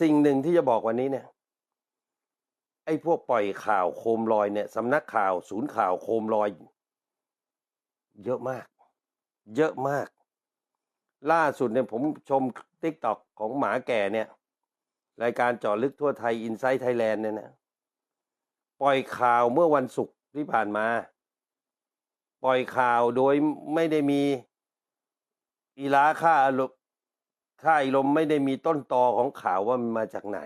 สิ่งหนึ่งที่จะบอกวันนี้เนี่ย ไอ้พวกปล่อยข่าวโคมลอยเนี่ยสำนักข่าวศูนย์ข่าวโคมลอย เยอะมาก เยอะมาก ล่าสุดเนี่ยผมชมติ๊กต็อกของหมาแก่เนี่ย รายการเจาะลึกทั่วไทยอินไซต์ไทยแลนด์เนี่ยนะปล่อยข่าวเมื่อวันศุกร์ที่ผ่านมา ปล่อยข่าวโดยไม่ได้มีอีลาค่า ค่าอารมไม่ได้มีต้นตอของข่าวว่ามันมาจากไหน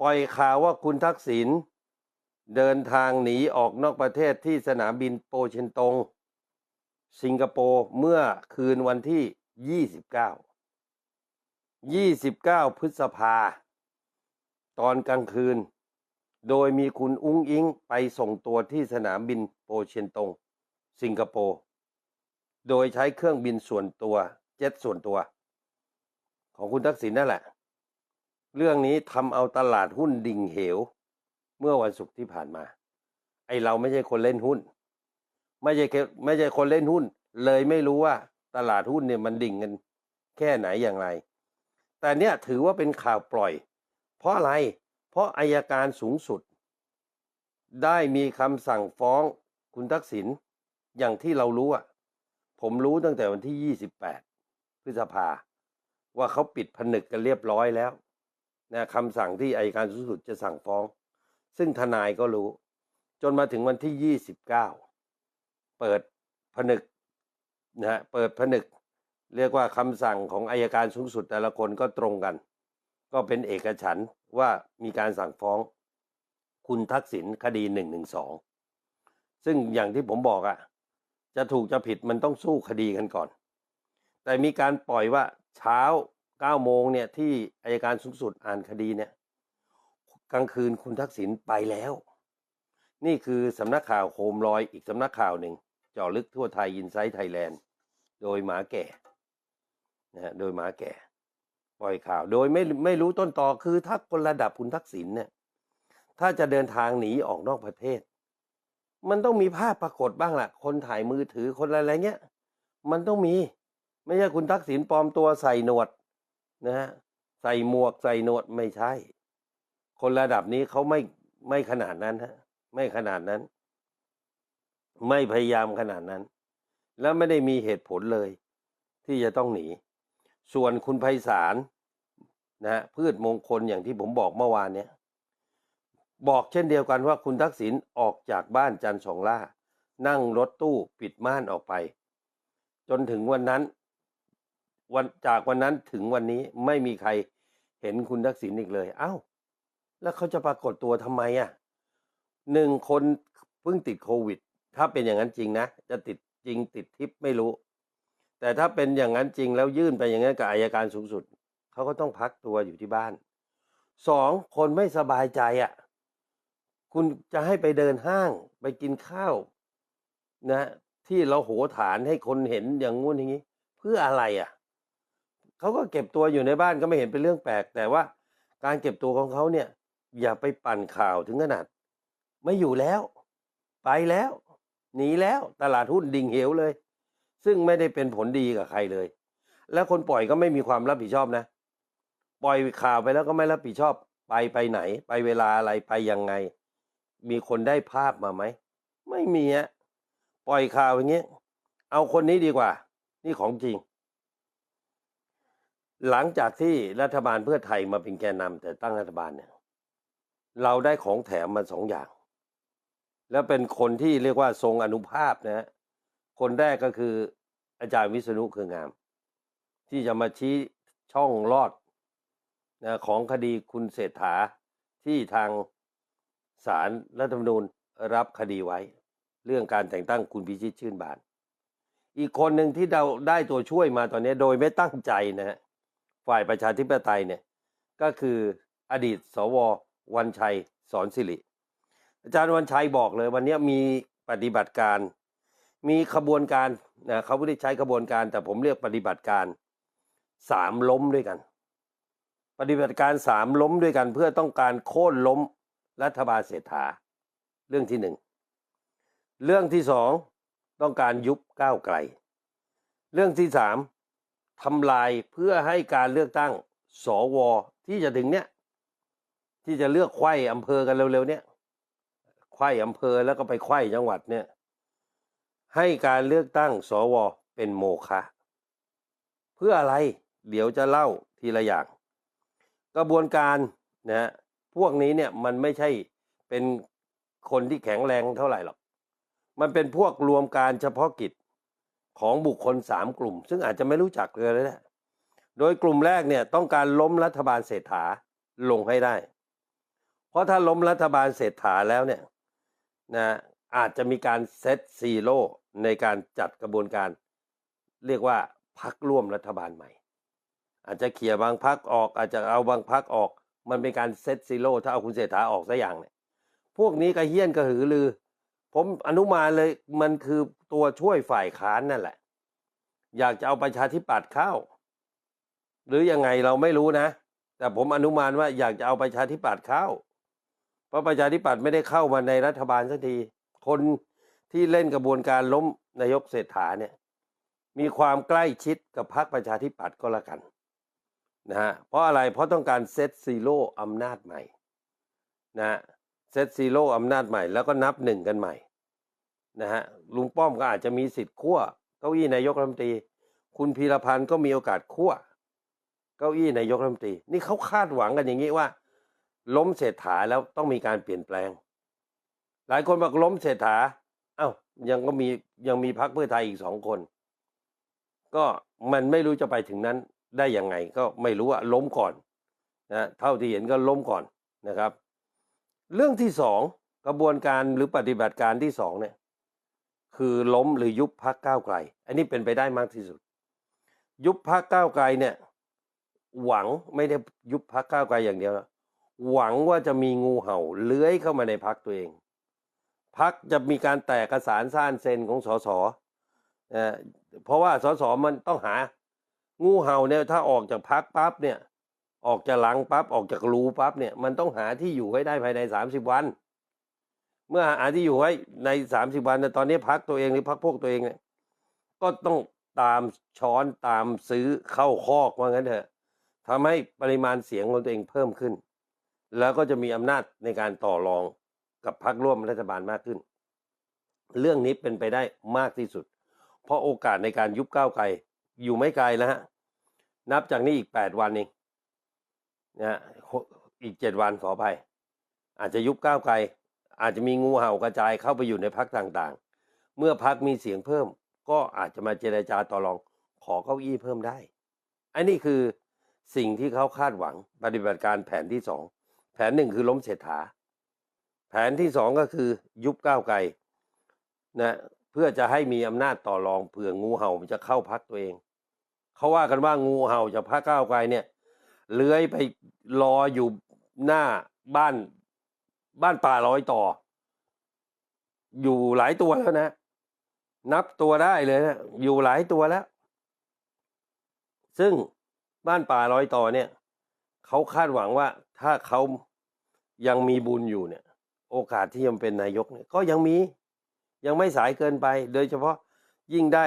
ปล่อยข่าวว่าคุณทักษิณเดินทางหนีออกนอกประเทศที่สนามบินโปเชนตง สิงคโปร์เมื่อคืนวันที่ 29 29 พฤษภา ตอนกลางคืน โดยมีคุณอุ้งอิงไปส่งตัวที่สนามบินโปเชนตง สิงคโปร์ โดยใช้เครื่องบินส่วนตัวเจ็ตส่วนตัว ของคุณทักษิณนั่นแหละ เรื่องนี้ทำเอาตลาดหุ้นดิ่งเหว เมื่อวันศุกร์ที่ผ่านมา ไอเราไม่ใช่คนเล่นหุ้น ไม่ใช่ไม่ใช่คนเล่นหุ้น เลยไม่รู้ว่าตลาดหุ้นเนี่ยมันดิ่งกันแค่ไหนอย่างไร แต่เนี่ยถือว่าเป็นข่าวปล่อย เพราะอะไร เพราะอายการสูงสุด ได้มีคำสั่งฟ้องคุณทักษิณอย่างที่เรารู้อะผมรู้ตั้งแต่วันที่ 28 พฤษภา ว่าเขาปิดผนึกกันเรียบร้อยแล้วนะคำสั่งที่อายการสูงสุดจะสั่งฟ้อง ซึ่งทนายก็รู้ จนมาถึงวันที่ 29 เปิดผนึกนะฮะเปิดผนึก เรียกว่าคำสั่งของอายการสูงสุดแต่ละคนก็ตรงกัน ก็เป็นเอกฉันท์ว่ามีการสั่งฟ้อง คุณทักษิณคดีหนึ่งหนึ่งสองซึ่งอย่างที่ผมบอกอะ่ะ จะถูกจะผิดมันต้องสู้คดีกันก่อน แต่มีการปล่อยว่า เช้าเก้าโมงเนี่ยที่อายการสูงสุดอ่านคดีเนี่ยกลางคืนคุณทักษิณไปแล้ว นี่คือสำนักข่าวโคมลอยอีกสำนักข่าวหนึ่งเจาะลึกทั่วไทยอินไซต์ไทยแลนด์โดยหมาแก่นะฮะโดยหมาแก่ ปล่อยข่าวโดยไม่ไม่รู้ต้นต่อคือถ้าคนระดับคุณทักษิณเนี่ยถ้าจะเดินทางหนีออกนอกประเทศ มันต้องมีภาพปรากฏบ้างแหละคนถ่ายมือถือคนอะไรเงี้ย มันต้องมี ไม่ใช่คุณทักษิณปลอมตัวใส่หนวดนะฮะใส่หมวกใส่หนวดไม่ใช่ คนระดับนี้เขาไม่ไม่ขนาดนั้นฮะไม่ขนาดนั้น ไม่พยายามขนาดนั้น แล้วไม่ได้มีเหตุผลเลย ที่จะต้องหนี ส่วนคุณไพศาลนะฮะพืชมงคลอย่างที่ผมบอกเมื่อวานเนี่ยบอกเช่นเดียวกันว่าคุณทักษิณออกจากบ้านจันทร์สองล่า นั่งรถตู้ปิดม่านออกไป จนถึงวันนั้น วันจากวันนั้นถึงวันนี้ไม่มีใครเห็นคุณทักษิณอีกเลย เอ้า แล้วเขาจะปรากฏตัวทำไมอะหนึ่งคนเพิ่งติดโควิด ถ้าเป็นอย่างนั้นจริงนะ จะติดจริงติดทิปไม่รู้ แต่ถ้าเป็นอย่างนั้นจริงแล้วยื่นไปอย่างนั้นกับอายการสูงสุด เขาก็ต้องพักตัวอยู่ที่บ้านสองคนไม่สบายใจอะ คุณจะให้ไปเดินห้างไปกินข้าว นะ ที่เราโหฐานให้คนเห็นอย่างงู้นอย่างนี้ เพื่ออะไรอะ เขาก็เก็บตัวอยู่ในบ้านก็ไม่เห็นเป็นเรื่องแปลก แต่ว่าการเก็บตัวของเขาเนี่ย อย่าไปปั่นข่าวถึงขนาด ไม่อยู่แล้ว ไปแล้ว หนีแล้วตลาดหุ้นดิ่งเหวเลย ซึ่งไม่ได้เป็นผลดีกับใครเลย แล้วคนปล่อยก็ไม่มีความรับผิดชอบนะ ปล่อยข่าวไปแล้วก็ไม่รับผิดชอบ ไปไปไหน ไปเวลาอะไรไปยังไง มีคนได้ภาพมาไหมไม่มีอะปล่อยข่าวอย่างเงี้ยเอาคนนี้ดีกว่า นี่ของจริง หลังจากที่รัฐบาลเพื่อไทยมาเป็นแกนนำแต่ตั้งรัฐบาลเนี่ย เราได้ของแถมมาสองอย่าง แล้วเป็นคนที่เรียกว่าทรงอนุภาพนะฮะคนแรกก็คืออาจารย์วิษณุเครืองาม ที่จะมาชี้ช่องรอดนะของคดีคุณเศรษฐาที่ทางศาลรัฐธรรมนูญรับคดีไว้ เรื่องการแต่งตั้งคุณพิชิตชื่นบาน อีกคนหนึ่งที่เราได้ตัวช่วยมาตอนนี้โดยไม่ตั้งใจนะฮะ ฝ่ายประชาธิปไตยเนี่ยก็คืออดีต สววันชัยสอนสิริ อาจารย์วันชัยบอกเลย วันนี้มีปฏิบัติการ มีขบวนการนะเขาไม่ได้ใช้ขบวนการ แต่ผมเรียกปฏิบัติการสามล้มด้วยกัน ปฏิบัติการสามล้มด้วยกัน เพื่อต้องการโค่นล้มรัฐบาลเศรษฐา เรื่องที่หนึ่งเรื่องที่สองต้องการยุบก้าวไกล เรื่องที่สาม ทำลายเพื่อให้การเลือกตั้งสวที่จะถึงเนี่ยที่จะเลือกไขว้อำเภอกันเร็วๆเนี่ยไขว้อำเภอแล้วก็ไปไขว้จังหวัดเนี่ย ให้การเลือกตั้งสวเป็นโมฆะเพื่ออะไร เดี๋ยวจะเล่าทีละอย่าง กระบวนการนะฮะพวกนี้เนี่ยมันไม่ใช่เป็นคนที่แข็งแรงเท่าไหร่หรอก มันเป็นพวกรวมการเฉพาะกิจ ของบุคคลสามกลุ่ม ซึ่งอาจจะไม่รู้จักเลยนะโดยกลุ่มแรกเนี่ยต้องการล้มรัฐบาลเศรษฐาลงให้ได้ เพราะถ้าล้มรัฐบาลเศรษฐาแล้วเนี่ยนะอาจจะมีการเซตซีโร่ในการจัดกระบวนการ เรียกว่าพักร่วมรัฐบาลใหม่ อาจจะเขี่ยบางพักออก อาจจะเอาบางพักออก มันเป็นการเซตซีโร่ถ้าเอาคุณเศรษฐาออกสักอย่างเนี่ยพวกนี้ก็เฮี้ยนกระหือรือ ผมอนุมานเลยมันคือตัวช่วยฝ่ายค้านนั่นแหละ อยากจะเอาประชาธิปัตย์เข้า หรือยังไงเราไม่รู้นะ แต่ผมอนุมานว่าอยากจะเอาประชาธิปัตย์เข้า เพราะประชาธิปัตย์ไม่ได้เข้ามาในรัฐบาลสักที คนที่เล่นกระบวนการล้มนายกเศรษฐาเนี่ย มีความใกล้ชิดกับพรรคประชาธิปัตย์ก็แล้วกันนะฮะเพราะอะไรเพราะต้องการเซตซีโร่อำนาจใหม่นะฮะ เซตซีโร่อำนาจใหม่แล้วก็นับหนึ่งกันใหม่นะฮะลุงป้อมก็อาจจะมีสิทธิ์ขั้วเก้าอี้นายกรัฐมนตรี คุณพีรพันธ์ก็มีโอกาสขั้วเก้าอี้นายกรัฐมนตรี นี่เขาคาดหวังกันอย่างนี้ว่า ล้มเศรษฐาแล้วต้องมีการเปลี่ยนแปลง หลายคนบอกล้มเศรษฐาเอ้ายังก็มียังมีพรรคเพื่อไทยอีกสองคน ก็มันไม่รู้จะไปถึงนั้นได้ยังไง ก็ไม่รู้ว่าล้มก่อนนะเท่าที่เห็นก็ล้มก่อนนะครับ เรื่องที่สองกระบวนการหรือปฏิบัติการที่สองเนี่ยคือล้มหรือยุบพักก้าวไกล อันนี้เป็นไปได้มากที่สุด ยุบพักก้าวไกลเนี่ยหวังไม่ได้ยุบพักก้าวไกลอย่างเดียวนะหวังว่าจะมีงูเห่าเลื้อยเข้ามาในพักตัวเองพักจะมีการแตกกระสานซ่านเซนของสสเอ่อเพราะว่าสสมันต้องหา งูเห่าเนี่ยถ้าออกจากพักปั๊บเนี่ย ออกจากหลังปั๊บออกจากรูปั๊บเนี่ยมันต้องหาที่อยู่ให้ได้ภายในสามสิบวัน เมื่อหาที่อยู่ไว้ในสามสิบวันเนี่ตอนนี้พักตัวเองหรือพักพวกตัวเองเนี่ยก็ต้องตามช้อนตามซื้อเข้าคอกว่างั้นเถอะทำให้ปริมาณเสียงของตัวเองเพิ่มขึ้น แล้วก็จะมีอำนาจในการต่อรองกับพักร่วมรัฐบาลมากขึ้น เรื่องนี้เป็นไปได้มากที่สุด เพราะโอกาสในการยุบก้าวไกลอยู่ไม่ไกลแล้วฮะนับจากนี้อีกแปดวันเอง นะอีกเจ็ดวันขอไปอาจจะยุบก้าวไกล อาจจะมีงูเห่ากระจายเข้าไปอยู่ในพักต่างๆ เมื่อพักมีเสียงเพิ่ม ก็อาจจะมาเจรจาต่อรองขอเก้าอี้เพิ่มได้ อันนี้คือสิ่งที่เขาคาดหวังปฏิบัติการแผนที่สองแผนหนึ่งคือล้มเศรษฐา แผนที่สองก็คือยุบก้าวไกลนะเพื่อจะให้มีอำนาจต่อรองเผื่องูเห่ามันจะเข้าพักตัวเอง เขาว่ากันว่างูเห่าจากพักก้าวไกลเนี่ย เลื้อยไปรออยู่หน้าบ้านบ้านป่าร้อยต่อ อยู่หลายตัวแล้วนะ นับตัวได้เลยนะ อยู่หลายตัวแล้ว ซึ่งบ้านป่าร้อยต่อเนี่ยเขาคาดหวังว่าถ้าเขายังมีบุญอยู่เนี่ย โอกาสที่จะเป็นนายกเนี่ยก็ยังมียังไม่สายเกินไป โดยเฉพาะยิ่งได้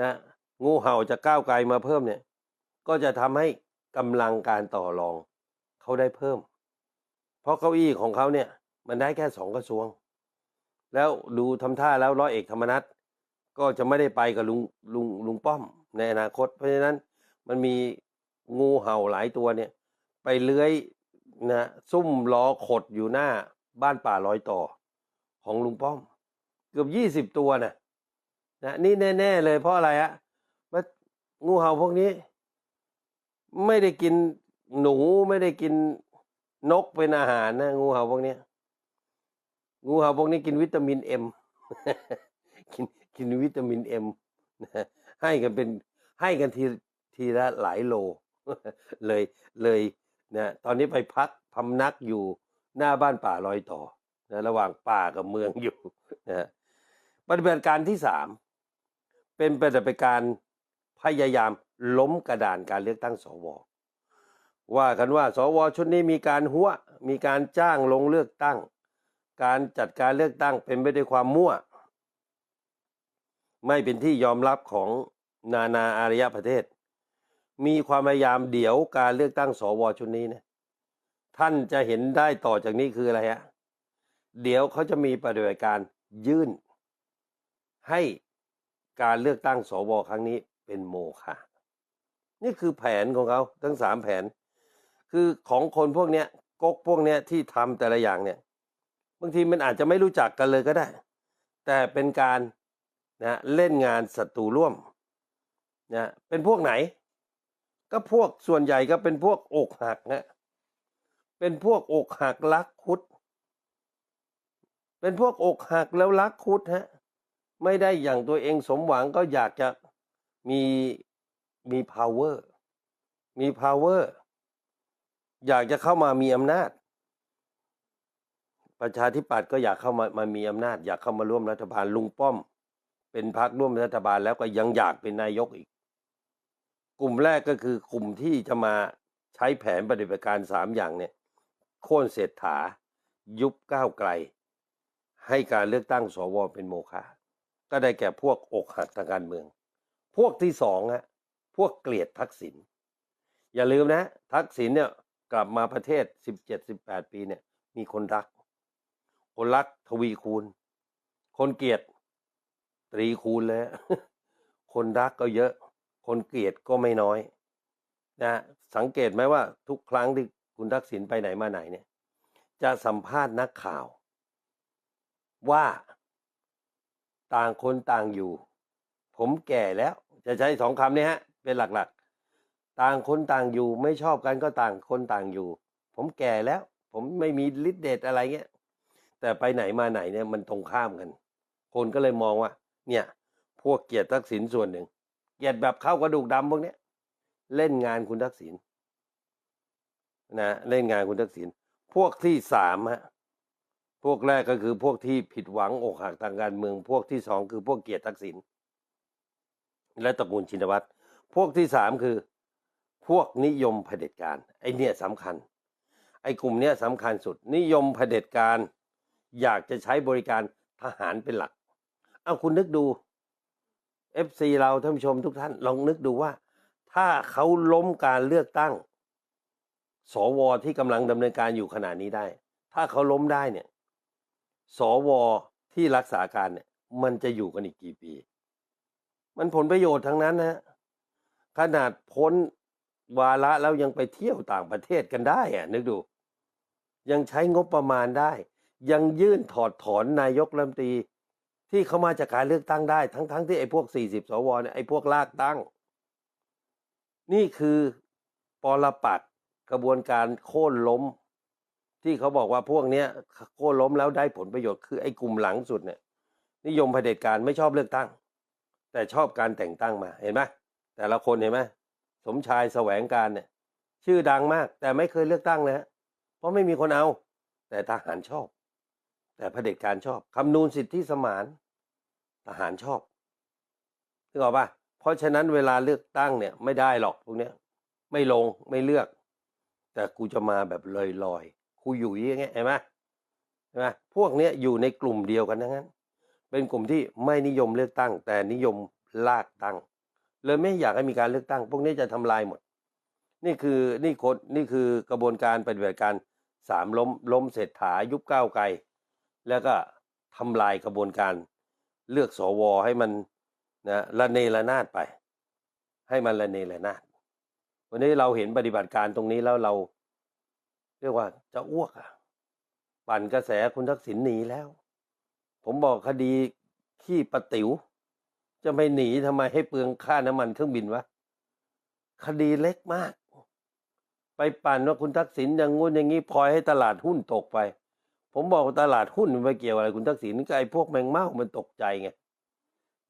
นะงูเห่าจะก้าวไกลมาเพิ่มเนี่ย ก็จะทำให้ กำลังการต่อรองเขาได้เพิ่ม เพราะเก้าอี้ของเขาเนี่ยมันได้แค่สองกระทรวง แล้วดูทำท่าแล้วร้อยเอกธรรมนัฐก็จะไม่ได้ไปกับลุงลุงลุงป้อมในอนาคต เพราะฉะนั้นมันมีงูเห่าหลายตัวเนี่ย ไปเลื้อยนะซุ่มล้อขดอยู่หน้าบ้านป่าลอยต่อ ของลุงป้อม เกือบยี่สิบตัวนะนะนี่แน่ ๆ เลยเพราะอะไรฮะว่างูเห่าพวกนี้ ไม่ได้กินหนูไม่ได้กินนกเป็นอาหารนะ งูเห่าพวกนี้งูเห่าพวกนี้กินวิตามินเอ็มกินกินวิตามินเอ็มให้กันเป็นให้กันทีทีละหลายโล เลยเลยนะตอนนี้ไปพักพำนักอยู่หน้าบ้านป่าลอยต่อนะระหว่างป่ากับเมืองอยู่นะปฏิบัติการที่สามเป็นปฏิบัติการพยายาม ล้มกระดานการเลือกตั้งสวว่ากันว่า สวชุดนี้มีการหัวมีการจ้างลงเลือกตั้ง การจัดการเลือกตั้งเป็นไปด้วยความมั่ว ไม่เป็นที่ยอมรับของนานาอารยประเทศ มีความพยายามเดี๋ยวการเลือกตั้งสวชุดนี้นี่ยท่านจะเห็นได้ต่อจากนี้คืออะไรฮะเดี๋ยวเขาจะมีปฏิบัติการยื่น ให้การเลือกตั้งสวครั้งนี้เป็นโมฆะ นี่คือแผนของเขาทั้งสามแผน คือของคนพวกเนี้ยก๊กพวกเนี้ยที่ทำแต่ละอย่างเนี่ย บางทีมันอาจจะไม่รู้จักกันเลยก็ได้ แต่เป็นการนะเล่นงานศัตรูร่วมนะเป็นพวกไหน ก็พวกส่วนใหญ่ก็เป็นพวกอกหักนะเป็นพวกอกหักรักคุด เป็นพวกอกหักแล้วรักคุดฮะไม่ได้อย่างตัวเองสมหวังก็อยากจะมี มี power มี power อยากจะเข้ามามีอำนาจ ประชาธิปัตย์ก็อยากเข้ามามามีอำนาจ อยากเข้ามาร่วมรัฐบาลลุงป้อม เป็นพรรคร่วมรัฐบาลแล้วก็ยังอยากเป็นนายกอีก กลุ่มแรกก็คือกลุ่มที่จะมาใช้แผนปฏิบัติการสามอย่างเนี่ยโค่นเศรษฐา ยุบก้าวไกล ให้การเลือกตั้งสวเป็นโมฆะก็ได้แก่พวกอกหักทางการเมือง พวกที่สองฮะ พวกเกลียดทักษิณอย่าลืมนะ ทักษิณเนี่ยกลับมาประเทศสิบเจ็ดสิบแปดปีเนี่ย มีคนรัก คนรักทวีคูณ คนเกลียดตรีคูณเลยคนรักก็เยอะ คนเกลียดก็ไม่น้อยนะสังเกตไหมว่าทุกครั้งที่คุณทักษิณไปไหนมาไหนเนี่ย จะสัมภาษณ์นักข่าว ว่าต่างคนต่างอยู่ ผมแก่แล้ว จะใช้สองคำนี้ฮะ เป็นหลักๆ ต่างคนต่างอยู่ไม่ชอบกันก็ต่างคนต่างอยู่ ผมแก่แล้ว ผมไม่มีฤทธิ์เดชอะไรเงี้ย แต่ไปไหนมาไหนเนี่ยมันตรงข้ามกัน คนก็เลยมองว่า เนี่ย พวกเกียรติทักษิณส่วนหนึ่ง เกียรติแบบเข้ากระดูกดำพวกเนี้ยเล่นงานคุณทักษิณนะเล่นงานคุณทักษิณพวกที่สามฮะพวกแรกก็คือพวกที่ผิดหวังอกหักทางการเมือง พวกที่สองคือพวกเกียรติทักษิณและตระกูลชินวัตร พวกที่สามคือ พวกนิยมเผด็จการไอเนี่ยสำคัญ ไอกลุ่มเนี้ยสำคัญสุด นิยมเผด็จการ อยากจะใช้บริการทหารเป็นหลัก เอาคุณนึกดู FC เราท่านผู้ชมทุกท่าน ลองนึกดูว่า ถ้าเขาล้มการเลือกตั้ง สวที่กำลังดำเนินการอยู่ขณะนี้ได้ ถ้าเขาล้มได้เนี่ย สวที่รักษาการเนี่ย มันจะอยู่กันอีกกี่ปี มันผลประโยชน์ทั้งนั้นนะ ขนาดพ้นวาระแล้วยังไปเที่ยวต่างประเทศกันได้อะนึกดู ยังใช้งบประมาณได้ ยังยื่นถอดถอนนายกรัฐมนตรี ที่เขามาจากการเลือกตั้งได้ ทั้งๆทที่ไอ้พวก 40 สวเนี่ยไอ้พวกลากตั้ง นี่คือปรปักกระบวนการโค่นล้ม ที่เขาบอกว่าพวกเนี้ยโค่นล้มแล้วได้ผลประโยชน์คือไอ้กลุ่มหลังสุดเนี่ยนิยมเผด็จการไม่ชอบเลือกตั้ง แต่ชอบการแต่งตั้งมาเห็นไหม แต่ละคนเห็นไหมสมชายแสวงการเนี่ย ชื่อดังมาก แต่ไม่เคยเลือกตั้งเลยฮะเพราะไม่มีคนเอา แต่ทหารชอบ แต่เผด็จการชอบคำนูนสิทธิสมานทหารชอบนึกออกปะเพราะฉะนั้นเวลาเลือกตั้งเนี่ยไม่ได้หรอกพวกเนี้ย ไม่ลงไม่เลือก แต่กูจะมาแบบลอยลอยๆกูอยู่อย่างเงี้ยเห็นไหมเห็นไหมพวกเนี้ยอยู่ในกลุ่มเดียวกันทั้งนั้น เป็นกลุ่มที่ไม่นิยมเลือกตั้ง แต่นิยมลากตั้ง เลยไม่อยากให้มีการเลือกตั้ง พวกนี้จะทำลายหมด นี่คือนี่คนนี่คือกระบวนการปฏิบัติการสามล้มล้มเศรษฐายุบก้าวไกล แล้วก็ทำลายกระบวนการเลือกสวให้มันนะระเนระนาดไป ให้มันระเนระนาดวันนี้เราเห็นปฏิบัติการตรงนี้แล้วเรา เรียกว่าจะอ้วกอะปั่นกระแสคุณทักษิณหนีแล้ว ผมบอกคดีขี้ปะติ๋ว จะไม่หนีทำไมให้เปลืองค่าน้ำมันเครื่องบินวะ คดีเล็กมาก ไปปั่นว่าคุณทักษิณอย่างงู้นอย่างนี้พลอยให้ตลาดหุ้นตกไป ผมบอกตลาดหุ้นมันไปเกี่ยวอะไร คุณทักษิณก็ไอ้พวกแมงเม่ามันตกใจไง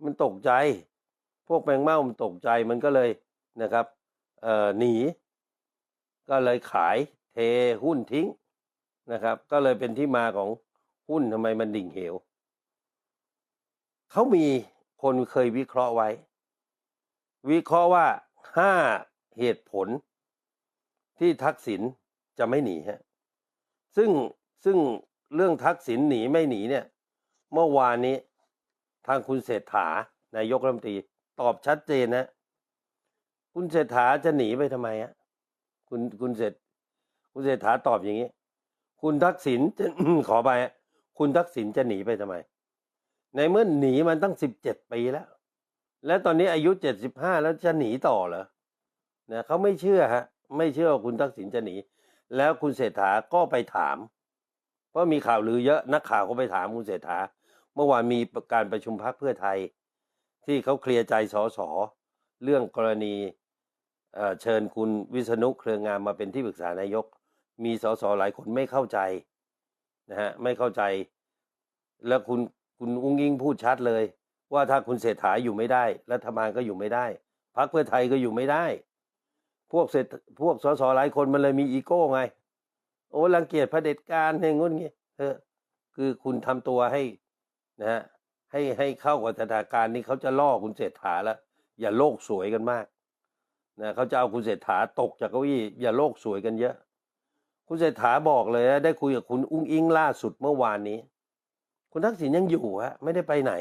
มันตกใจ พวกแมงเม่ามันตกใจมันก็เลยนะครับ เอ่อหนี ก็เลยขายเทหุ้นทิ้งนะครับ ก็เลยเป็นที่มาของหุ้นทำไมมันดิ่งเหวเขามี คนเคยวิเคราะห์ไว้ วิเคราะห์ว่าห้าเหตุผล ที่ทักษิณจะไม่หนีฮะซึ่งซึ่งเรื่องทักษิณหนีไม่หนีเนี่ย เมื่อวานนี้ทางคุณเศรษฐานายกรัฐมนตรีตอบชัดเจนนะ คุณเศรษฐาจะหนีไปทำไมอะคุณคุณเศรษคุณเศรษฐาตอบอย่างนี้ คุณทักษิณจะขอไปอะคุณทักษิณจะหนีไปทำไม ในเมื่อหนีมันตั้งสิบเจ็ดปีแล้ว และตอนนี้อายุเจ็ดสิบห้าแล้วจะหนีต่อเหรอนะเขาไม่เชื่อฮะ ไม่เชื่อว่าคุณทักษิณจะหนี แล้วคุณเศรษฐาก็ไปถาม เพราะมีข่าวลือเยอะนักข่าวก็ไปถามคุณเศรษฐา เมื่อวานมีการประชุมพักเพื่อไทย ที่เขาเคลียร์ใจสอสอเรื่องกรณีเอ่อเชิญคุณวิษณุเครืองามมาเป็นที่ปรึกษานายก มีสสหลายคนไม่เข้าใจนะฮะไม่เข้าใจ แล้วคุณ คุณอุ้งอิงพูดชัดเลย ว่าถ้าคุณเศรษฐาอยู่ไม่ได้ รัฐบาลก็อยู่ไม่ได้พักเพื่อไทยก็อยู่ไม่ได้ พวกเศรษฐพวกสสหลายคนมันเลยมีอีโก้ไง โอ้รังเกียจเผด็จการอย่างงุ้นงี้เออคือคุณทำตัวให้นะฮะให้ให้เข้ากับสถานการณ์นี้เขาจะล่อคุณเศรษฐาแล้วอย่าโลกสวยกันมากนะเขาจะเอาคุณเศรษฐาตกจากเก้าอี้อย่าโลกสวยกันเยอะ คุณเศรษฐาบอกเลยนะได้คุยกับคุณอุ้งอิงล่าสุดเมื่อวานนี้ คุณทักษิณยังอยู่ฮะไม่ได้ไปไหน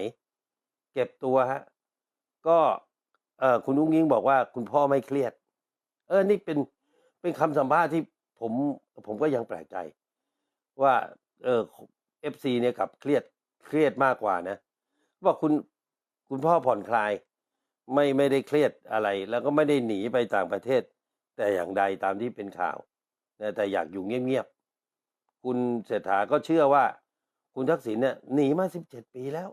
เก็บตัวฮะก็เออคุณอุ้งอิงบอกว่าคุณพ่อไม่เครียด เออนี่เป็นเป็นคำสัมภาษณ์ที่ผมผมก็ยังแปลกใจ ว่าเออเอฟซีเนี่ยกลับเครียดเครียดมากกว่านะว่าคุณคุณพ่อผ่อนคลาย ไม่ไม่ได้เครียดอะไร แล้วก็ไม่ได้หนีไปต่างประเทศ แต่อย่างใดตามที่เป็นข่าวนะแต่อยากอยู่เงียบๆคุณเศรษฐาก็เชื่อว่า คุณทักษิณเนี่ยหนีมาสิบเจ็ดปีแล้ว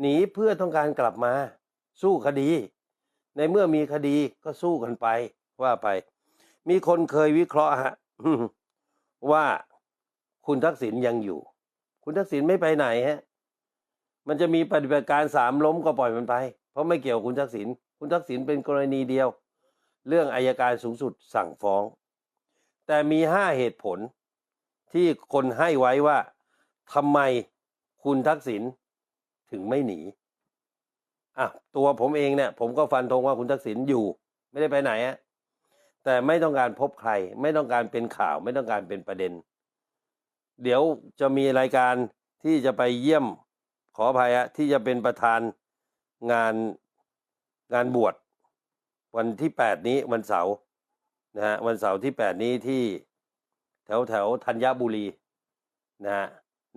หนีเพื่อต้องการกลับมา สู้คดี ในเมื่อมีคดีก็สู้กันไป ว่าไป มีคนเคยวิเคราะห์ฮะว่าคุณทักษิณยังอยู่ คุณทักษิณไม่ไปไหนฮะ มันจะมีปฏิบัติการสามล้มก็ปล่อยมันไป เพราะไม่เกี่ยวกับคุณทักษิณคุณทักษิณเป็นกรณีเดียว เรื่องอายการสูงสุดสั่งฟ้อง แต่มีห้าเหตุผลที่คนให้ไว้ว่า ทำไมคุณทักษิณถึงไม่หนีอะตัวผมเองเนี่ย ผมก็ฟันธงว่าคุณทักษิณอยู่ ไม่ได้ไปไหนอะแต่ไม่ต้องการพบใคร ไม่ต้องการเป็นข่าว ไม่ต้องการเป็นประเด็น เดี๋ยวจะมีรายการที่จะไปเยี่ยมขออภัยอะที่จะเป็นประธานงานงานบวชวันที่แปดนี้วันเสาร์นะฮะวันเสาร์ที่แปดนี้ที่แถวแถวธัญบุรีนะฮะ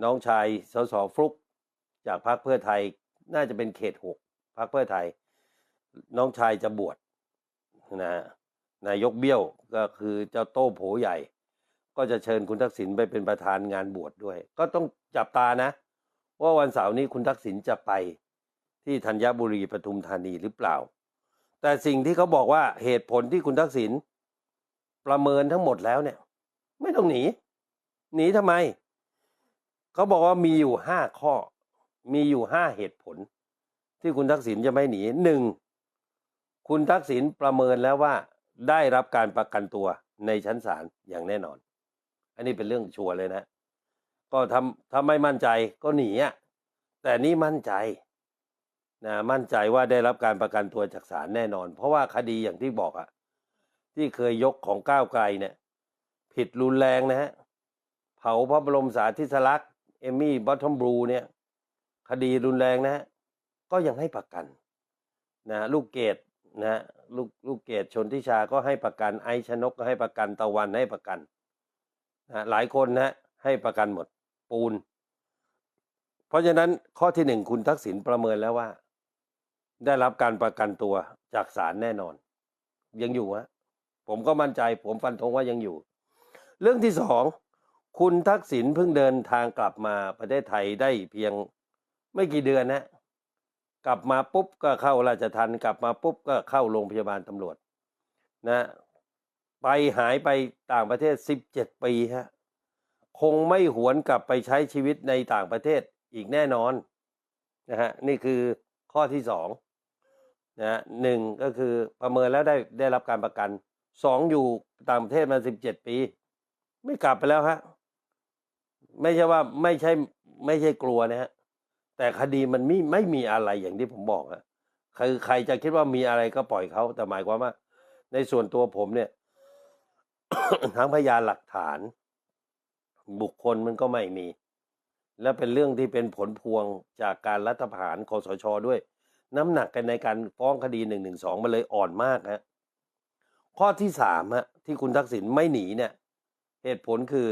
น้องชายสสฟลุกจากพรรคเพื่อไทยน่าจะเป็นเขตหกพรรคเพื่อไทย น้องชายจะบวชนะฮะนายกเบี้ยวก็คือเจ้าโต้โผใหญ่ ก็จะเชิญคุณทักษิณไปเป็นประธานงานบวชดด้วย ก็ต้องจับตานะ ว่าวันเสาร์นี้คุณทักษิณจะไปที่ธัญบุรีปทุมธานีหรือเปล่า แต่สิ่งที่เขาบอกว่าเหตุผลที่คุณทักษิณประเมินทั้งหมดแล้วเนี่ย ไม่ต้องหนี หนีทำไม เขาบอกว่ามีอยู่ห้าข้อ มีอยู่ห้าเหตุผล ที่คุณทักษิณจะไม่หนีหนึ่งคุณทักษิณประเมินแล้วว่าได้รับการประกันตัวในชั้นศาลอย่างแน่นอน อันนี้เป็นเรื่องชัวร์เลยนะ ก็ทำถ้าไม่มั่นใจก็หนีอะแต่นี่มั่นใจนะมั่นใจว่าได้รับการประกันตัวจากศาลแน่นอน เพราะว่าคดีอย่างที่บอกอะที่เคยยกของก้าวไกลเนี่ย ผิดรุนแรงนะฮะเผาพระบรมสารีริสลักษณ์ เอมี่บอททอมบลูเนี่ย คดีรุนแรงนะ ก็ยังให้ประกันนะลูกเกดนะลูกลูกเกดชนทิชาก็ให้ประกัน ไอชนกก็ให้ประกันตะวันให้ประกันนะหลายคนนะให้ประกันหมดปูน เพราะฉะนั้นข้อที่หนึ่งคุณทักษิณประเมินแล้วว่า ได้รับการประกันตัวจากศาลแน่นอน ยังอยู่ฮะผมก็มั่นใจ ผมฟันธงว่ายังอยู่ เรื่องที่สอง คุณทักษิณเพิ่งเดินทางกลับมาประเทศไทยได้เพียงไม่กี่เดือนนะ กลับมาปุ๊บก็เข้าราชทันกลับมาปุ๊บก็เข้าโรงพยาบาลตำรวจนะไปหายไปต่างประเทศสิบเจ็ดปีฮะคงไม่หวนกลับไปใช้ชีวิตในต่างประเทศอีกแน่นอนนะฮะนี่คือข้อที่สองนะฮะหนึ่งก็คือประเมินแล้วได้ได้รับการประกันสองอยู่ต่างประเทศมาสิบเจ็ดปี ไม่กลับไปแล้วฮะ ไม่ใช่ว่าไม่ใช่ไม่ใช่กลัวนะฮะแต่คดีมันไม่ไม่มีอะไรอย่างที่ผมบอกอะคือใครจะคิดว่ามีอะไรก็ปล่อยเขาแต่หมายความว่า ในส่วนตัวผมเนี่ย ทั้งพยานหลักฐาน บุคคลมันก็ไม่มี และเป็นเรื่องที่เป็นผลพวงจากการรัฐประหารคอสชด้วย น้ำหนักกันในการฟ้องคดีหนึ่งหนึ่งสองมันเลยอ่อนมากฮะข้อที่สามฮะที่คุณทักษิณไม่หนีเนี่ย เหตุผลคือ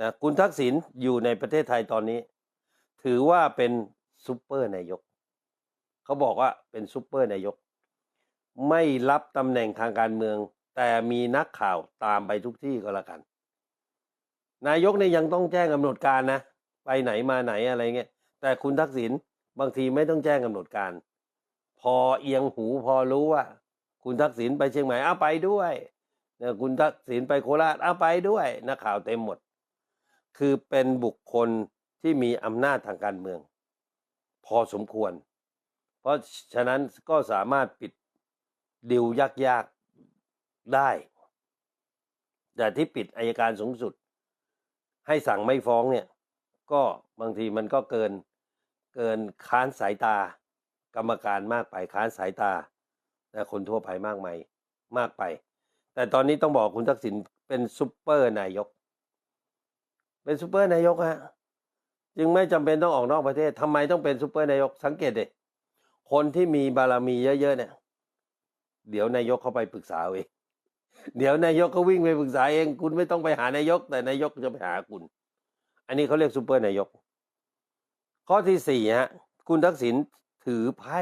นะคุณทักษิณอยู่ในประเทศไทยตอนนี้ ถือว่าเป็นซูเปอร์นายก เขาบอกว่าเป็นซูเปอร์นายก ไม่รับตำแหน่งทางการเมือง แต่มีนักข่าวตามไปทุกที่ก็แล้วกัน นายกเนี่ยยังต้องแจ้งกำหนดการนะ ไปไหนมาไหนอะไรเงี้ยแต่คุณทักษิณบางทีไม่ต้องแจ้งกำหนดการ พอเอียงหูพอรู้ว่า คุณทักษิณไปเชียงใหม่เอาไปด้วยเนี่ยคุณทักษิณไปโคราชเอาไปด้วยนักข่าวเต็มหมด คือเป็นบุคคลที่มีอำนาจทางการเมือง พอสมควร เพราะฉะนั้นก็สามารถปิดดิวยากๆได้ แต่ที่ปิดอายการสูงสุด ให้สั่งไม่ฟ้องเนี่ย ก็บางทีมันก็เกินเกินค้านสายตา กรรมการมากไปค้านสายตาและคนทั่วไปมากไหมายมากไป แต่ตอนนี้ต้องบอกคุณทักษิณเป็นซุปเปอร์นายก เป็นซุปเปอร์นายกฮะจึงไม่จำเป็นต้องออกนอกประเทศทำไมต้องเป็นซุปเปอร์นายกสังเกตดิคนที่มีบารมีเยอะๆเนี่ย เดี๋ยวนายกเขาไปปรึกษาเอาเองเดี๋ยวนายกเขาวิ่งไปปรึกษาเอง คุณไม่ต้องไปหานายก แต่นายกจะไปหาคุณ อันนี้เขาเรียกซูเปอร์นายก ข้อที่สี่ฮะคุณทักษิณถือไพ่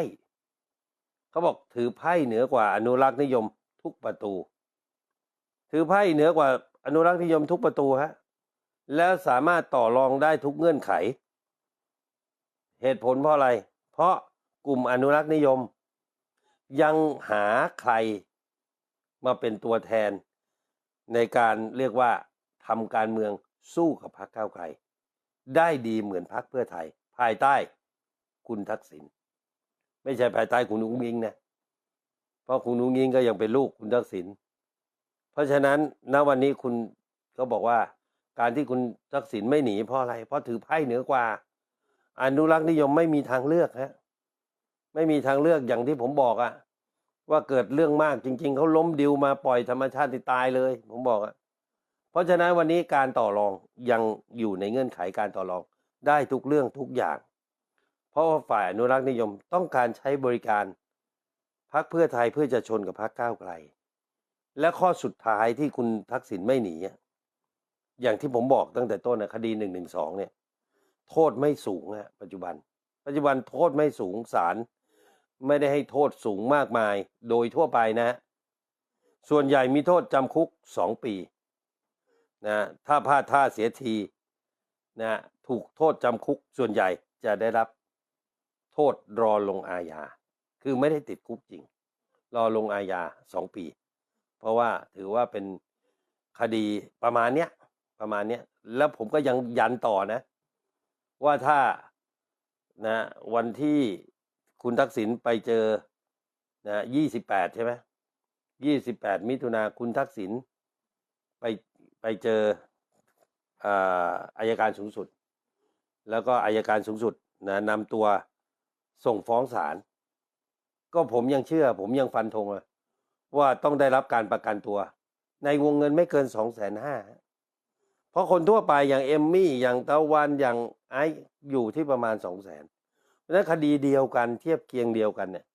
เขาบอกถือไพ่เหนือกว่าอนุรักษ์นิยมทุกประตู ถือไพ่เหนือกว่าอนุรักษ์นิยมทุกประตูฮะ แล้วสามารถต่อรองได้ทุกเงื่อนไข เหตุผลเพราะอะไร เพราะกลุ่มอนุรักษ์นิยม ยังหาใครมาเป็นตัวแทน ในการเรียกว่าทำการเมืองสู้กับพรรคก้าวไกล ได้ดีเหมือนพรรคเพื่อไทย ภายใต้คุณทักษิณไม่ใช่ภายใต้คุณอุ้งอิงนะเพราะคุณอุ้งอิงก็ยังเป็นลูกคุณทักษิณเพราะฉะนั้นณวันนี้คุณก็บอกว่า การที่คุณทักษิณไม่หนีเพราะอะไร เพราะถือไพ่เหนือกว่า อนุรักษ์นิยมไม่มีทางเลือกฮะไม่มีทางเลือกอย่างที่ผมบอกอะว่าเกิดเรื่องมากจริง ๆเขาล้มดิวมาปล่อยธรรมชาติตายเลย ผมบอกอะเพราะฉะนั้นวันนี้การต่อรองยังอยู่ในเงื่อนไขการต่อรองได้ทุกเรื่องทุกอย่าง เพราะว่าฝ่ายอนุรักษ์นิยมต้องการใช้บริการพรรคเพื่อไทยเพื่อจะชนกับพรรคก้าวไกล และข้อสุดท้ายที่คุณทักษิณไม่หนี อย่างที่ผมบอกตั้งแต่ต้นนะคดีหนึ่งหนึ่งสองเนี่ย โทษไม่สูงอะปัจจุบัน ปัจจุบันโทษไม่สูงศาลไม่ได้ให้โทษสูงมากมายโดยทั่วไปนะ ส่วนใหญ่มีโทษจำคุกสองปีนะถ้าพลาดท่าเสียทีนะถูกโทษจำคุกส่วนใหญ่จะได้รับโทษรอลงอาญาคือไม่ได้ติดคุกจริง รอลงอาญาสองปี เพราะว่าถือว่าเป็นคดีประมาณเนี้ย ประมาณเนี้ยแล้วผมก็ยังยันต่อนะ ว่าถ้านะวันที่คุณทักษิณไปเจอนะยี่สิบแปดใช่ไหมยี่สิบแปดมิถุนาคุณทักษิณไปไปเจออ่าอายการสูงสุด แล้วก็อายการสูงสุดนะนำตัวส่งฟ้องศาลก็ผมยังเชื่อ ผมยังฟันธงเลยว่าต้องได้รับการประกันตัว ในวงเงินไม่เกินสองแสนห้า เพราะคนทั่วไปอย่างเอมมี่อย่างตะวันอย่างไอซ์อยู่ที่ประมาณสองแสนเพราะฉะนั้นคดีเดียวกันเทียบเคียงเดียวกันเนี่ย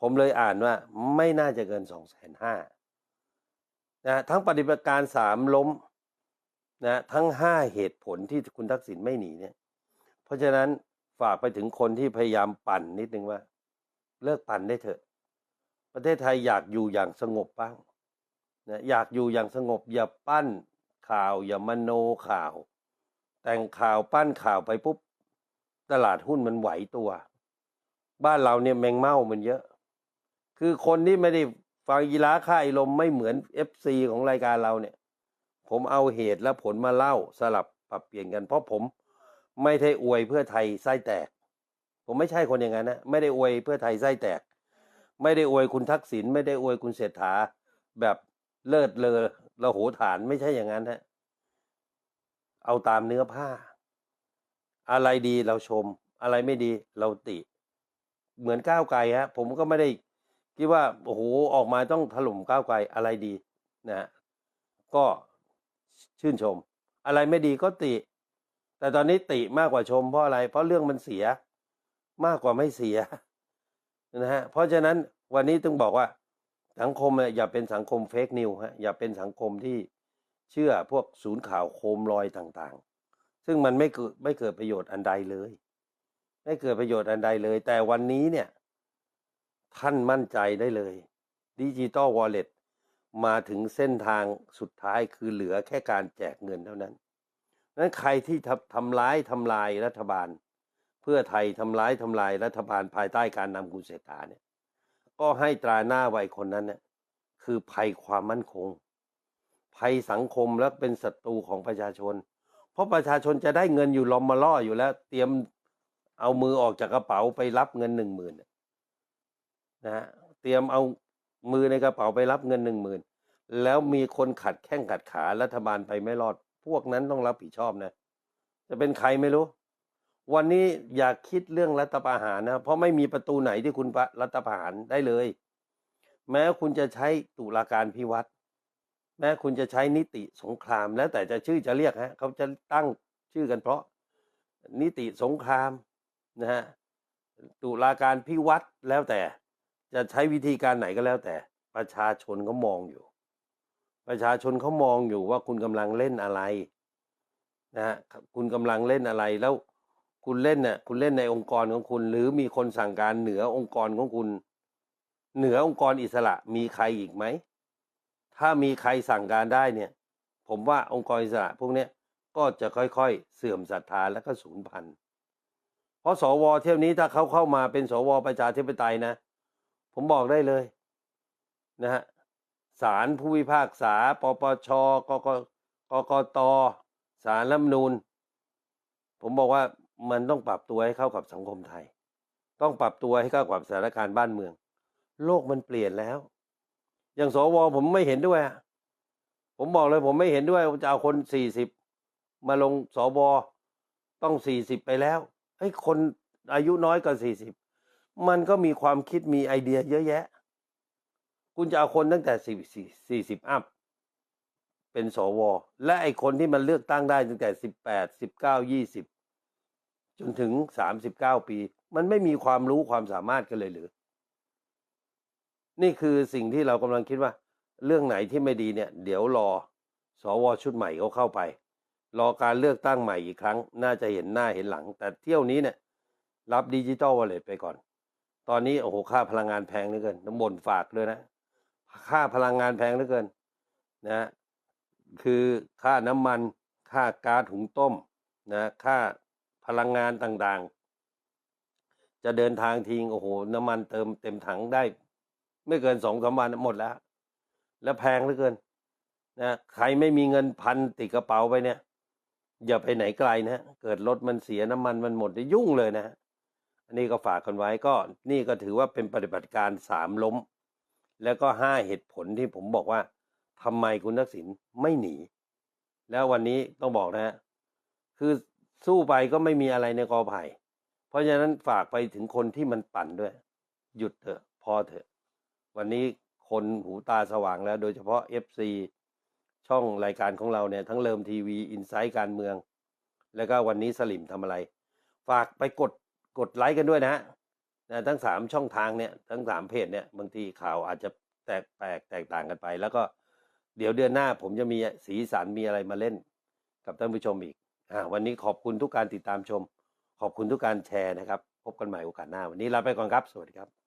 ผมเลยอ่านว่าไม่น่าจะเกินสองแสนห้านะทั้งปฏิบัติการสามล้มนะทั้งห้าเหตุผลที่คุณทักษิณไม่หนีเนี่ย เพราะฉะนั้นฝากไปถึงคนที่พยายามปั่นนิดนึงว่า เลิกปั่นได้เถอะ ประเทศไทยอยากอยู่อย่างสงบบ้างนะอยากอยู่อย่างสงบอย่าปั้น ข่าวอย่ามโนข่าว แต่งข่าวปั้นข่าวไปปุ๊บ ตลาดหุ้นมันไหวตัว บ้านเราเนี่ยแมงเม่ามันเยอะ คือคนที่ไม่ได้ฟังยีราค่ายลมไม่เหมือนเอฟซีของรายการเราเนี่ย ผมเอาเหตุและผลมาเล่าสลับปรับเปลี่ยนกัน เพราะผมไม่ได้อวยเพื่อไทยไส้แตก ผมไม่ใช่คนอย่างนั้นนะไม่ได้อวยเพื่อไทยไส้แตก ไม่ได้อวยคุณทักษิณไม่ได้อวยคุณเศรษฐาแบบ เลิศเลอระโหฐานไม่ใช่อย่างนั้นฮะ เอาตามเนื้อผ้า อะไรดีเราชม อะไรไม่ดีเราติ เหมือนก้าวไกลฮะ ผมก็ไม่ได้คิดว่าโอ้โหออกมาต้องถล่มก้าวไกลอะไรดีนะฮะก็ชื่นชม อะไรไม่ดีก็ติ แต่ตอนนี้ติมากกว่าชมเพราะอะไร เพราะเรื่องมันเสียมากกว่าไม่เสียนะฮะเพราะฉะนั้นวันนี้ต้องบอกว่า สังคมเนี่ยอย่าเป็นสังคมเฟกนิวฮะอย่าเป็นสังคมที่เชื่อพวกศูนย์ข่าวโคมลอยต่างๆ ซึ่งมันไม่เกิดไม่เกิดประโยชน์อันใดเลย ไม่เกิดประโยชน์อันใดเลย แต่วันนี้เนี่ย ท่านมั่นใจได้เลยดิจิตอลวอลเล็ตมาถึงเส้นทางสุดท้ายคือเหลือแค่การแจกเงินเท่านั้นนั้นใครที่ทำทำร้ายทำลายรัฐบาล เพื่อไทยทำร้ายทำลายรัฐบาลภายใต้การนำคุณเศรษฐาเนี่ย ก็ให้ตราหน้าไว้คนนั้นเนี่ยคือภัยความมั่นคง ภัยสังคมและเป็นศัตรูของประชาชน เพราะประชาชนจะได้เงินอยู่ลอมมาล่ออยู่แล้ว เตรียมเอามือออกจากกระเป๋าไปรับเงินหนึ่งหมื่นนะฮะเตรียมเอามือในกระเป๋าไปรับเงินหนึ่งหมื่นแล้วมีคนขัดแข้งขัดขารัฐบาลไปไม่รอด พวกนั้นต้องรับผิดชอบนะ จะเป็นใครไม่รู้ วันนี้อย่าคิดเรื่องรัฐประหารนะ เพราะไม่มีประตูไหนที่คุณรัฐประหารได้เลย แม้คุณจะใช้ตุลาการพิวัตรแม้คุณจะใช้นิติสงคราม แล้วแต่จะชื่อจะเรียกฮะเขาจะตั้งชื่อกันเพราะนิติสงครามนะฮะตุลาการพิวัตรแล้วแต่จะใช้วิธีการไหนก็แล้วแต่ ประชาชนเขามองอยู่ ประชาชนเขามองอยู่ว่าคุณกำลังเล่นอะไรนะฮะคุณกำลังเล่นอะไรแล้ว คุณเล่นเนี่ยคุณเล่นในองค์กรของคุณ หรือมีคนสั่งการเหนือองค์กรของคุณ เหนือองค์กรอิสระมีใครอีกไหม ถ้ามีใครสั่งการได้เนี่ย ผมว่าองค์กรอิสระพวกเนี้ยก็จะค่อยๆ เสื่อมศรัทธาและก็สูญพันธุ์เพราะสวเที่ยวนี้ถ้าเขาเข้ามาเป็นสวประชาธิปไตยนะ ผมบอกได้เลยนะฮะศาลผู้พิพากษา ปปชกกกกตศาลรัฐมนูญผมบอกว่า มันต้องปรับตัวให้เข้ากับสังคมไทย ต้องปรับตัวให้เข้ากับสถานการณ์บ้านเมือง โลกมันเปลี่ยนแล้ว อย่างสวผมไม่เห็นด้วยอะผมบอกเลยผมไม่เห็นด้วยจะเอาคนสี่สิบมาลงสวต้องสี่สิบไปแล้วไอ้คนอายุน้อยกว่าสี่สิบมันก็มีความคิดมีไอเดียเยอะแยะ คุณจะเอาคนตั้งแต่สี่สี่สิบอัพเป็นสว และไอคนที่มันเลือกตั้งได้ตั้งแต่สิบแปดสิบเก้ายี่สิบ จนถึงสามสิบเก้าปี มันไม่มีความรู้ความสามารถกันเลยหรือ นี่คือสิ่งที่เรากำลังคิดว่า เรื่องไหนที่ไม่ดีเนี่ย เดี๋ยวรอสวชุดใหม่เขาเข้าไป รอการเลือกตั้งใหม่อีกครั้ง น่าจะเห็นหน้าเห็นหลัง แต่เที่ยวนี้เนี่ย รับดิจิตอลวอลเล็ตไปก่อน ตอนนี้โอ้โหค่าพลังงานแพงเหลือเกินน้ำบนฝากด้วยนะค่าพลังงานแพงเหลือเกิน นะคือค่าน้ำมัน ค่าก๊าซหุงต้มนะค่า พลังงานต่างๆ จะเดินทางทิ้งโอ้โหน้ำมันเติมเต็มถังได้ ไม่เกินสองสามวันหมดแล้ว แล้วแพงเหลือเกินนะใครไม่มีเงินพันติดกระเป๋าไปเนี่ย อย่าไปไหนไกลนะเกิดรถมันเสียน้ำมันมันหมดจะยุ่งเลยนะ อันนี้ก็ฝากกันไว้ก็นี่ก็ถือว่าเป็นปฏิบัติการสามล้ม แล้วก็ห้าเหตุผลที่ผมบอกว่าทำไมคุณทักษิณไม่หนี แล้ววันนี้ต้องบอกนะฮะคือ สู้ไปก็ไม่มีอะไรในกอไผ่ เพราะฉะนั้นฝากไปถึงคนที่มันปั่นด้วย หยุดเถอะ พอเถอะ วันนี้คนหูตาสว่างแล้ว โดยเฉพาะ FC ช่องรายการของเราเนี่ย ทั้งเลิมทีวีอินไซต์การเมือง แล้วก็วันนี้สลิมทำอะไร ฝากไปกดกดไลค์กันด้วยนะฮะนะทั้งสามช่องทางเนี่ย ทั้งสามเพจเนี่ยบางทีข่าวอาจจะแตกแตกแตกต่างกันไป แล้วก็เดี๋ยวเดือนหน้าผมจะมีสีสันมีอะไรมาเล่นกับท่านผู้ชมอีก วันนี้ขอบคุณทุกการติดตามชม ขอบคุณทุกการแชร์นะครับ พบกันใหม่โอกาสหน้า วันนี้ลาไปก่อนครับ สวัสดีครับ